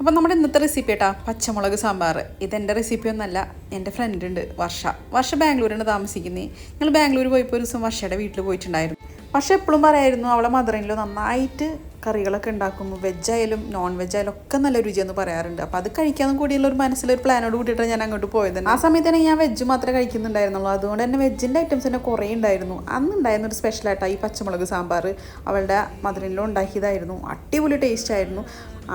അപ്പം നമ്മുടെ ഇന്നത്തെ റെസിപ്പി കേട്ടാ പച്ചമുളക് സാമ്പാർ. ഇതെന്റെ റെസിപ്പി ഒന്നല്ല എന്റെ ഫ്രണ്ട് ഉണ്ട് വർഷ. വർഷ ബാംഗ്ലൂരാണ് താമസിക്കുന്നത് ഞങ്ങൾ ബാംഗ്ലൂർ പോയപ്പോൾ ഒരു ദിവസം വർഷയുടെ വീട്ടിൽ പോയിട്ടുണ്ടായിരുന്നു. വർഷ എപ്പോഴും പറയായിരുന്നു അവളെ മദറിനിലോ നന്നായിട്ട് കറികളൊക്കെ ഉണ്ടാക്കും വെജ് ആയാലും നോൺ വെജ് ആയാലും ഒക്കെ നല്ല രുചിയെന്ന് പറയാറുണ്ട്. അപ്പോൾ അത് കഴിക്കാനും കൂടിയുള്ള ഒരു മനസ്സിലൊരു പ്ലാനോട് കൂട്ടിയിട്ട് ഞാൻ അങ്ങോട്ട് പോയത് ആ സമയത്ത് തന്നെ ഞാൻ വെജ് മാത്രമേ കഴിക്കുന്നുണ്ടായിരുന്നുള്ളൂ. അതുകൊണ്ട് തന്നെ വെജിന്റെ ഐറ്റംസ് തന്നെ കുറേ ഉണ്ടായിരുന്നു. അന്ന് ഉണ്ടായിരുന്ന ഒരു സ്പെഷ്യലായിട്ടാണ് ഈ പച്ചമുളക് സാമ്പാർ അവളുടെ മദറിനിലോ ഉണ്ടാക്കിയതായിരുന്നു. അടിപൊളി ടേസ്റ്റ് ആയിരുന്നു.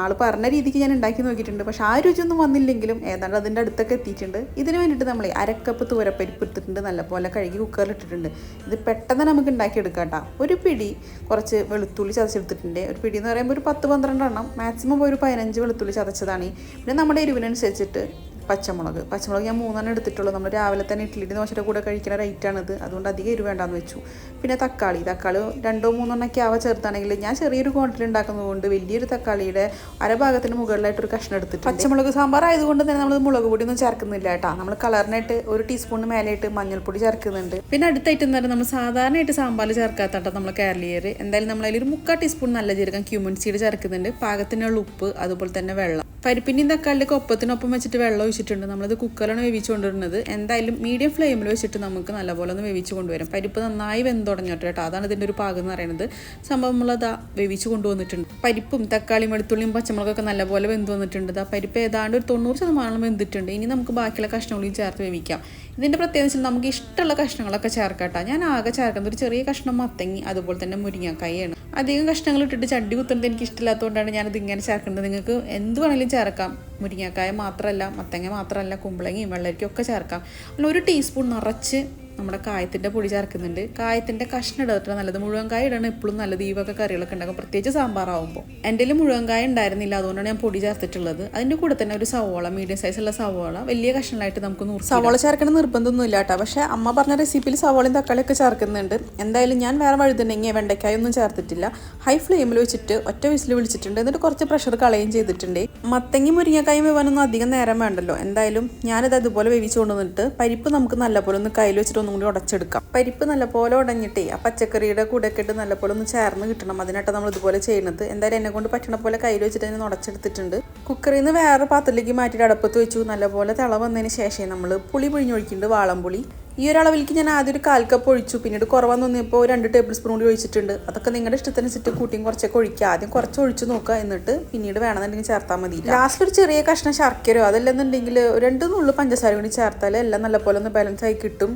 ആൾ പറഞ്ഞ രീതിക്ക് ഞാൻ ഉണ്ടാക്കി നോക്കിയിട്ടുണ്ട്. പക്ഷെ ആ രുചിയൊന്നും വന്നില്ലെങ്കിലും ഏതാണ്ട് അതിന്റെ അടുത്തൊക്കെ എത്തിയിട്ടുണ്ട്. ഇതിന് വേണ്ടിയിട്ട് നമ്മൾ അരക്കപ്പ് തൂരപ്പരിപ്പ് എടുത്തിട്ടുണ്ട്. നല്ലപോലെ കഴുകി കുക്കറിൽ ഇട്ടിട്ടുണ്ട്. ഇത് പെട്ടെന്ന് നമുക്ക് ഉണ്ടാക്കിയെടുക്കാം കേട്ടോ ഒരു പിടി കുറച്ച് വെളുത്തുള്ളി ചതച്ചെടുത്തിട്ടുണ്ട്. ഒരു പിടി എന്ന് പറയുമ്പോൾ ഒരു പത്ത് പന്ത്രണ്ട് എണ്ണം മാക്സിമം ഒരു പതിനഞ്ച് വെളുത്തുള്ളി ചതച്ചതാണ് പിന്നെ നമ്മുടെ എരിവിനനുസരിച്ചിട്ട് പച്ചമുളക്. പച്ചമുളക് ഞാൻ മൂന്നെണ്ണം എടുത്തിട്ടുള്ളൂ. നമ്മൾ രാവിലെ തന്നെ ഇഡ്ഡലിന്റെ ദോശയുടെ കൂടെ കഴിക്കുന്ന റേറ്റാണിത് അതുകൊണ്ട് അധികം എരിവ് വേണ്ടാന്ന് വെച്ചു. പിന്നെ തക്കാളി. തക്കാളി രണ്ടോ മൂന്നെണ്ണമൊക്കെ ആവ ചേർത്താണെങ്കിൽ ഞാൻ ചെറിയൊരു ക്വാണ്ടിറ്റി ഉണ്ടാക്കുന്നതുകൊണ്ട് വലിയൊരു തക്കാളിയുടെ അരഭാഗത്തിന് മുകളിലായിട്ടൊരു കഷ്ണം എടുത്തിട്ട് പച്ചമുളക് സാമ്പാർ ആയതുകൊണ്ട് തന്നെ നമ്മൾ മുളക് പൊടി ഒന്നും ചേർക്കുന്നില്ല കേട്ടോ. നമ്മൾ കളറിനായിട്ട് ഒരു ടീസ്പൂണിന് മേലെയായിട്ട് മഞ്ഞൾപ്പൊടി ചേർക്കുന്നുണ്ട്. പിന്നെ അടുത്തായിട്ട് എന്താ പറയുക നമ്മൾ സാധാരണയായിട്ട് സാമ്പാർ ചേർക്കാത്തട്ടോ നമ്മൾ കേരളീയർ എന്തായാലും നമ്മൾ ഒരു മുക്കാൽ ടീസ്പൂൺ നല്ല ജീരകം ക്യൂമൺ സീഡ് ചേർക്കുന്നുണ്ട്. പാകത്തിനുള്ള ഉപ്പ് അതുപോലെ തന്നെ വെള്ളം. പരിപ്പിന്റെയും തക്കാളിന്റെ ഒപ്പത്തിനൊപ്പം വെച്ചിട്ട് വെള്ളം ഒഴിച്ചിട്ടുണ്ട്. നമ്മളത് കുക്കറിലാണ് വേവിച്ച് കൊണ്ടുവരുന്നത് എന്തായാലും മീഡിയം ഫ്ലെയിമിൽ വെച്ചിട്ട് നമുക്ക് നല്ലപോലെ ഒന്ന് വേവിച്ച് കൊണ്ടുവരാം. പരിപ്പ് നന്നായി വെന്തുടഞ്ഞോട്ടെ കേട്ടോ അതാണ് ഇതിന്റെ ഒരു പാകം എന്ന് പറയുന്നത്. സംഭവം നമ്മളത് വേവിച്ച് കൊണ്ടുവന്നിട്ടുണ്ട്. പരിപ്പും തക്കാളിയും വെളുത്തുള്ളിയും പച്ചമുളകൊക്കെ നല്ലപോലെ വെന്ത് വന്നിട്ടുണ്ട്. ആ പരിപ്പ് ഏതാണ്ട് ഒരു തൊണ്ണൂറ് ശതമാനം വെന്തിട്ടുണ്ട്. ഇനി നമുക്ക് ബാക്കിയുള്ള കഷ്ണങ്ങളും ചേർത്ത് വേവിക്കാം. ഇതിന്റെ പ്രത്യേകത വെച്ചാൽ നമുക്ക് ഇഷ്ടമുള്ള കഷ്ണങ്ങളൊക്കെ ചേർക്കാം ഞാൻ ആകെ ചേർക്കുന്നത് ഒരു ചെറിയ കഷ്ണം മത്തങ്ങി അതുപോലെ തന്നെ മുരിങ്ങക്കായാണ്. അധികം കഷ്ണങ്ങൾ ഇട്ടിട്ട് ചട്ടി കുത്തുന്നത് എനിക്ക് ഇഷ്ടമില്ലാത്തതുകൊണ്ടാണ് ഞാനത് ഇങ്ങനെ ചേർക്കുന്നത്. നിങ്ങൾക്ക് എന്ത് വേണമെങ്കിലും ചേർക്കാം. മുരിങ്ങക്കായ മാത്രമല്ല മത്തങ്ങ മാത്രമല്ല കുമ്പളങ്ങയും വെള്ളരിക്കും ഒക്കെ ചേർക്കാം. അല്ല ഒരു ടീസ്പൂൺ നിറച്ച് നമ്മുടെ കായത്തിന്റെ പൊടി ചേർക്കുന്നുണ്ട്. കായത്തിന്റെ കഷ്ണം ഇടത്തിട്ട് നല്ലത്. മുഴുവൻ കായ ഇടണം. എപ്പോഴും നല്ല ഈ കറികളൊക്കെ ഉണ്ടാക്കും. പ്രത്യേകിച്ച് സാമ്പാറാവുമ്പോൾ എന്റെ കയ്യിൽ മുഴുവൻ കായ ഉണ്ടായിരുന്നില്ല. അതുകൊണ്ടാണ് ഞാൻ പൊടി ചേർത്തിട്ടുള്ളത്. അതിന്റെ കൂടെ തന്നെ ഒരു സവോള മീഡിയം സൈസുള്ള സവോള. വലിയ കഷ്ണങ്ങളായിട്ട് നമുക്ക് സവോള ചേർക്കണം നിർബന്ധമൊന്നുമില്ല കേട്ടോ. പക്ഷേ അമ്മ പറഞ്ഞ റെസിപ്പിയിൽ സവോളയും തക്കാളിയൊക്കെ ചേർക്കുന്നുണ്ട്. എന്തായാലും ഞാൻ വേറെ വഴുതുണ്ടെങ്കിൽ വെണ്ടയ്ക്കായ ഒന്നും ചേർത്തിട്ടില്ല ഹൈ ഫ്ലെയിമിൽ വെച്ചിട്ട് ഒറ്റ വിസിൽ വിളിച്ചിട്ടുണ്ട്. എന്നിട്ട് കുറച്ച് പ്രഷർ കളയും ചെയ്തിട്ടുണ്ട്. മത്തങ്ങി മുരിങ്ങക്കായും വേവാനൊന്നും അധികം നേരം വേണ്ടല്ലോ. എന്തായാലും ഞാനിത് അതുപോലെ വേവിച്ച് കൊണ്ടുവന്നിട്ട് പരിപ്പ് നമുക്ക് നല്ലപോലെ ഒന്ന് കയ്യിൽ വെച്ചിട്ട് ഒന്നും കൂടി ഉടച്ചെടുക്കാം. പരിപ്പ് നല്ലപോലെ ഉടഞ്ഞിട്ടേ ആ പച്ചക്കറിയുടെ കൂടെ ഒക്കെ ഇട്ട് നല്ലപോലെ ഒന്ന് ചേർന്ന് കിട്ടണം. അതിനായിട്ട് നമ്മൾ ഇതുപോലെ ചെയ്യുന്നത്. എന്തായാലും എന്നെ കൊണ്ട് പറ്റണ പോലെ കയ്യിൽ വെച്ചിട്ട് തന്നെ ഉടച്ചെടുത്തിട്ടുണ്ട്. കുക്കറിൽ നിന്ന് വേറെ പാത്രത്തിലേക്ക് മാറ്റിയിട്ട് അടുപ്പത്ത് വെച്ചു. നല്ലപോലെ തിള വന്നതിന് ശേഷം നമ്മൾ പുളി പിഴിഞ്ഞൊഴിക്കുന്നുണ്ട് വാളംപുളി. ഈ ഒരു അളവിലേക്ക് ഞാൻ ആദ്യം ഒരു കാൽ കപ്പ് ഒഴിച്ചു. പിന്നീട് കുറവാന്ന് തോന്നിയപ്പോൾ രണ്ട് ടേബിൾ സ്പൂൺ കൂടി ഒഴിച്ചിട്ടുണ്ട്. അതൊക്കെ നിങ്ങളുടെ ഇഷ്ടത്തിനനുസരിച്ച് കൂട്ടിയും കുറച്ചൊക്കെ ഒഴിക്കുക. ആദ്യം കുറച്ച് ഒഴിച്ച് നോക്കുക. എന്നിട്ട് പിന്നീട് വേണമെന്നുണ്ടെങ്കിൽ ചേർത്താൽ മതി. ലാസ്റ്റ് ഒരു ചെറിയ കഷ്ണം ശർക്കരയോ അതല്ലെന്നുണ്ടെങ്കിൽ രണ്ട് നുള്ളു പഞ്ചസാര കൂടി ചേർത്താൽ എല്ലാം നല്ലപോലെ ഒന്ന് ബാലൻസ് ആയി കിട്ടും.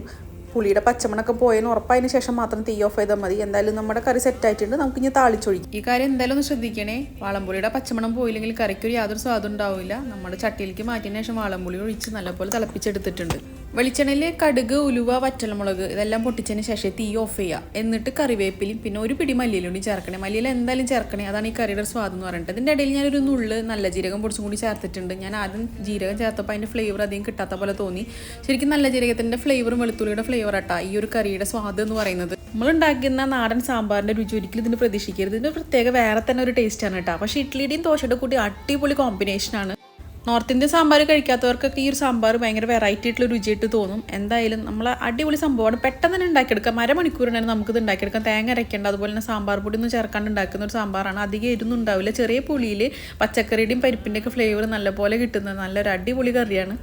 പുളിയുടെ പച്ചമണൊക്കെ പോയതിന് ഉറപ്പായതിന് ശേഷം മാത്രം തീ ഓഫ് ചെയ്താൽ മതി. എന്തായാലും നമ്മുടെ കറി സെറ്റ് ആയിട്ടുണ്ട്. നമുക്ക് ഇനി താളിച്ചൊഴിക്കും. ഈ കാര്യം എന്തായാലും ഒന്ന് ശ്രദ്ധിക്കണേ. വാളംപുളിയുടെ പച്ചമണം പോയില്ലെങ്കിൽ കറിക്ക് ഒരു യാതൊരു സ്വാദുണ്ടാവില്ല നമ്മുടെ ചട്ടിയിലേക്ക് മാറ്റിയതിന് ശേഷം വാളംപുളി ഒഴിച്ച് നല്ലപോലെ തിളപ്പിച്ചെടുത്തിട്ടുണ്ട്. വെളിച്ചെണ്ണയിൽ കടുക് ഉലുവ വറ്റൽമുളക് ഇതെല്ലാം പൊട്ടിച്ചതിന് ശേഷം തീ ഓഫ് ചെയ്യുക എന്നിട്ട് കറിവേപ്പിലും പിന്നെ ഒരു പിടി മല്ലിയിലും കൂടി ചേർക്കണേ. മല്ലിയിൽ എന്തായാലും ചേർക്കണേ. അതാണ് ഈ കറിയുടെ സ്വാദം എന്ന് പറയുന്നത് ഇതിന്റെ ഇടയിൽ ഞാനൊരു നുള്ള് നല്ല ജീരകം പൊടിച്ചും കൂടി ചേർത്തിട്ടുണ്ട്. ഞാൻ ആദ്യം ജീരകം ചേർത്തപ്പോൾ അതിന്റെ ഫ്ലേവർ അധികം കിട്ടാത്ത പോലെ തോന്നി. ശരിക്കും നല്ല ജീരകത്തിന്റെ ഫ്ലേവറും വെളുത്തുള്ളിയുടെ ഫ്ലേവർ ആട്ടാ ഈ ഒരു കറിയുടെ സ്വാദ് എന്ന് പറയുന്നത്. നമ്മൾ ഉണ്ടാക്കുന്ന നാടൻ സാമ്പാറിന്റെ രുചി ഒരിക്കലും ഇതിന് പ്രതീക്ഷിക്കരുത്. ഇതിന്റെ പ്രത്യേക വേറെ തന്നെ ഒരു ടേസ്റ്റാണ് കേട്ടോ. പക്ഷേ ഇഡ്ലിയുടെയും ദോശയുടെ കൂടി അടിപൊളി കോമ്പിനേഷനാണ് നോർത്ത് ഇന്ത്യൻ സാമ്പാർ കഴിക്കാത്തവർക്കൊക്കെ ഈ ഒരു സാമ്പാർ ഭയങ്കര വെറൈറ്റി ആയിട്ടുള്ള രുചിയായിട്ട് തോന്നും. എന്തായാലും നമ്മൾ അടിപൊളി സംഭവമാണ്. പെട്ടെന്ന് തന്നെ ഉണ്ടാക്കിയെടുക്കാം. അരമണിക്കൂറിനാണ് നമുക്കിത് ഉണ്ടാക്കിയെടുക്കാം. തേങ്ങ അരയ്ക്കേണ്ട അതുപോലെ തന്നെ സാമ്പാർ പൊടി ഒന്നും ചേർക്കാണ്ട് ഉണ്ടാക്കുന്ന ഒരു സാമ്പാറാണ്. അധികം ഇരുന്നും ഉണ്ടാവില്ല. ചെറിയ പുളിയിൽ പച്ചക്കറിയുടെയും പരിപ്പിന്റെയൊക്കെ ഫ്ലേവർ നല്ലപോലെ കിട്ടുന്ന നല്ലൊരു അടിപൊളി കറിയാണ്.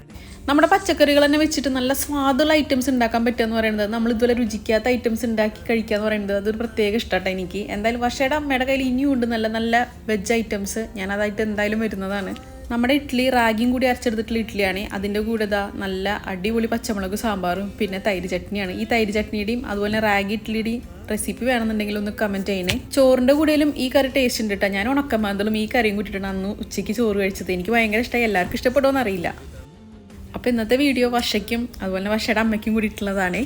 നമ്മുടെ പച്ചക്കറികൾ തന്നെ വെച്ചിട്ട് നല്ല സ്വാദുള്ള ഐറ്റംസ് ഉണ്ടാക്കാൻ പറ്റുക എന്ന് പറയുന്നത് നമ്മൾ ഇതുപോലെ രുചിക്കാത്ത ഐറ്റംസ് ഉണ്ടാക്കി കഴിക്കുക എന്ന് പറയുന്നത് അതൊരു പ്രത്യേക ഇഷ്ടമാട്ടോ എനിക്ക്. എന്തായാലും വർഷയുടെ അമ്മയുടെ കയ്യിൽ ഇനിയും ഉണ്ട് നല്ല നല്ല വെജ് ഐറ്റംസ് ഞാനതായിട്ട് എന്തായാലും വരുന്നതാണ്. നമ്മുടെ ഇഡ്ഡലി റാഗിയും കൂടി അരച്ചെടുത്തിട്ടുള്ള ഇഡ്ഡലിയാണ് അതിന്റെ കൂടെ ഇതാ നല്ല അടിപൊളി പച്ചമുളക് സാമ്പാറും പിന്നെ തൈര് ചട്നിയാണ്. ഈ തൈര് ചട്നിയുടെയും അതുപോലെ റാഗി ഇഡ്ഡലിയുടെയും റെസിപ്പി വേണമെന്നുണ്ടെങ്കിൽ ഒന്ന് കമന്റ് ചെയ്യണേ. ചോറിന്റെ കൂടെയും ഈ കറി ടേസ്റ്റ് ഉണ്ട് കേട്ടോ ഞാൻ ഉണക്കമാന്തളും ഈ കറിയും കൂട്ടിയിട്ടാണ് അന്ന് ഉച്ചയ്ക്ക് ചോറ് കഴിച്ചത്. എനിക്ക് ഭയങ്കര ഇഷ്ടമായി എല്ലാവർക്കും ഇഷ്ടപ്പെടുമോ എന്നറിയില്ല. അപ്പോൾ ഇന്നത്തെ വീഡിയോ വർഷയ്ക്കും അതുപോലെ വർഷയുടെ അമ്മയ്ക്കും കൂടിയിട്ടുള്ളതാണേ